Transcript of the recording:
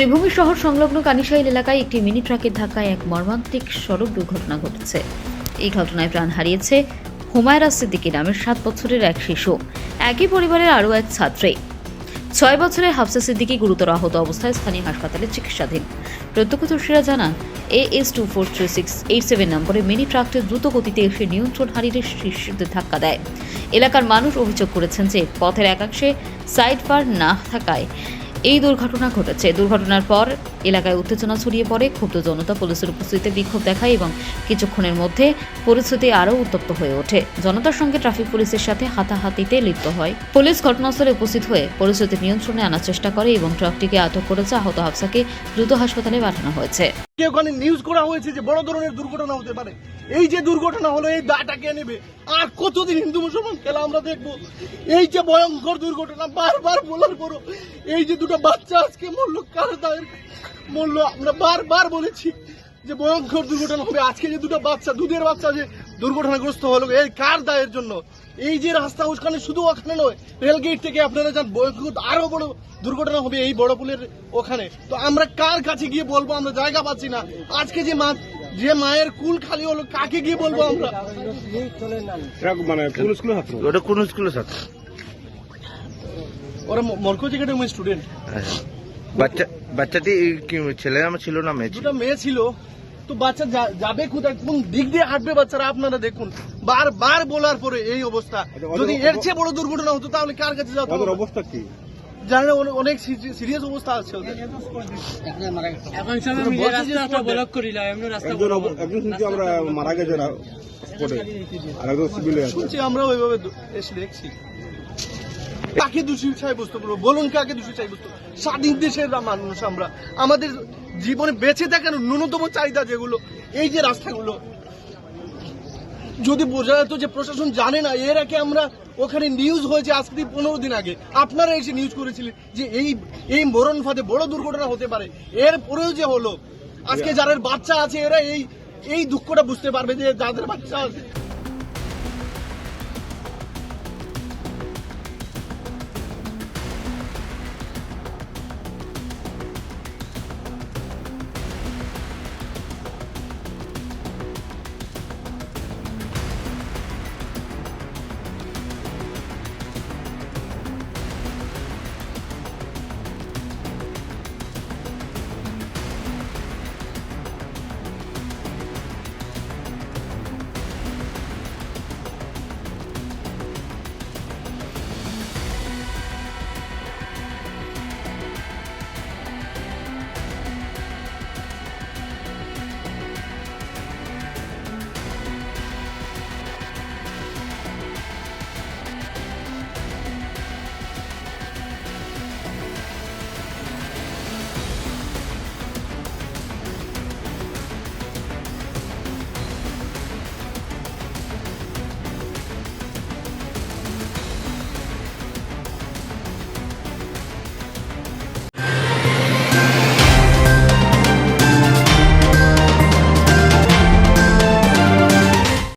শ্রীভূমি শহর সংলগ্ন কানিশাইল এলাকায় একটি মিনি ট্রাকের ধাক্কায় এক মর্মান্তিক সড়ক দুর্ঘটনা ঘটেছে। এই ঘটনায় প্রাণ হারিয়েছে হুমায়রা সিদ্দিকী নামের সাত বছরের এক শিশু। একই পরিবারের আরও এক ছাত্রী। ছয় বছরের হাফসা সিদ্দিকী গুরুতর আহত অবস্থায় স্থানীয় হাসপাতালে চিকিৎসাধীন। প্রত্যক্ষদর্শীরা জানান A S two four three six eight seven নম্বরে মিনি ট্রাকটি দ্রুত গতিতে এসে নিয়ন্ত্রণ হারিয়ে শিশুদের ধাক্কা দেয়। এলাকার মানুষ অভিযোগ করেছেন যে পথের একাংশে সাইড পার না থাকায় এই দুর্ঘটনা ঘটেছে। দুর্ঘটনার পর এলাকায় উত্তেজনা ছড়িয়ে পড়ে। ক্ষুব্ধ জনতা পুলিশের উপস্থিতিতে বিক্ষোভ দেখায় এবং কিছুক্ষণের মধ্যে পরিস্থিতি আরও উত্তপ্ত হয়ে ওঠে। জনতার সঙ্গে ট্রাফিক পুলিশের সাথে হাতাহাতিতে লিপ্ত হয়। পুলিশ ঘটনাস্থলে উপস্থিত হয়ে পরিস্থিতি নিয়ন্ত্রণে আনার চেষ্টা করে এবং ট্রাকটিকে আটক করেছে আহত হাফসাকে দ্রুত হাসপাতালে পাঠানো হয়েছে। ওখানে নিউজ করা হয়েছে যে বড় ধরনের দুর্ঘটনা হতে পারে। এই যে দুর্ঘটনা হলো, এই দাটা কে নেবে? আর কতদিন হিন্দু মুসলমান খেলা আমরা দেখব? এই যে ভয়ঙ্কর দুর্ঘটনা, বারবার বলার পরও এই যে দুটো বাচ্চা আজকে মরলো, কার দায়ের? মরলো আমরা বারবার বলেছি যে ভয়ঙ্কর দুর্ঘটনা হবে। আজকে যে দুটো বাচ্চা দুধের বাচ্চা যে দুর্ঘটনাগ্রস্ত হলো এই কার দায়ের জন্য? এই যে রাস্তা ওখানে শুধু ওখানে নয় রেলগেট থেকে আপনারা যান ভয়ঙ্কর আরও বড় দুর্ঘটনা হবে এই বড় পুলের ওখানে। তো আমরা কার কাছে গিয়ে বলব আমরা জায়গা পাচ্ছি না। আজকে যে মা যে মায়ের কুল খালি হলো কাকে গিয়ে বলব আমরা? মানে কোন স্কুলের ছাত্র? ওটা কোন স্কুলের ছাত্র? ওরা মরকজ একাডেমি স্টুডেন্ট। আচ্ছা। বাচ্চা বাচ্চাটি কি ছেলে আমার ছিল না মেয়ে ছিল? দুটো মেয়ে ছিল। তো বাচ্চা যা- যাবে কোথায়? কোন দিক দিয়ে হাঁটবে বাচ্চারা? আপনারা দেখুন। বারবার বলার পরে এই অবস্থা। যদি এর চেয়ে বড় দুর্ঘটনা হতো তাহলে কার কাছে যেতে ওদের অবস্থা কি? জানেন অনেক- সিরিয়াস অবস্থা আছে ওদের। এখন সবাই ওরা যে রাস্তাটা ব্লক করিলাম এমনি রাস্তা একজন অব- একজন শুনছি আমরা মারা গেছে না স্পটে আর একজন সিভিলে আছে। শুনছি আমরা ওইভাবে দু- এসে দেখছি। কাকে দোষী সাব্যস্ত করব বলুন কাকে দোষী সাব্যস্ত স্বাধীন দেশের মানুষ আমরা। আমাদের জীবনে বেঁচে থাকার ন্যূনতম চাহিদা যেগুলো, এই যে রাস্তাগুলো। যদি বোঝা যেত যে প্রশাসন জানে না, এর আগে আমরা ওখানে নিউজ হয়েছে আজ থেকে পনেরো দিন আগে। আপনারা এসে নিউজ করেছিলেন যে এই এই মরণ ফাঁদে বড় দুর্ঘটনা হতে পারে। এর পরেও যে হলো, আজকে যাদের বাচ্চা আছে, এরা এই এই দুঃখটা বুঝতে পারবে যে যাদের বাচ্চা আছে।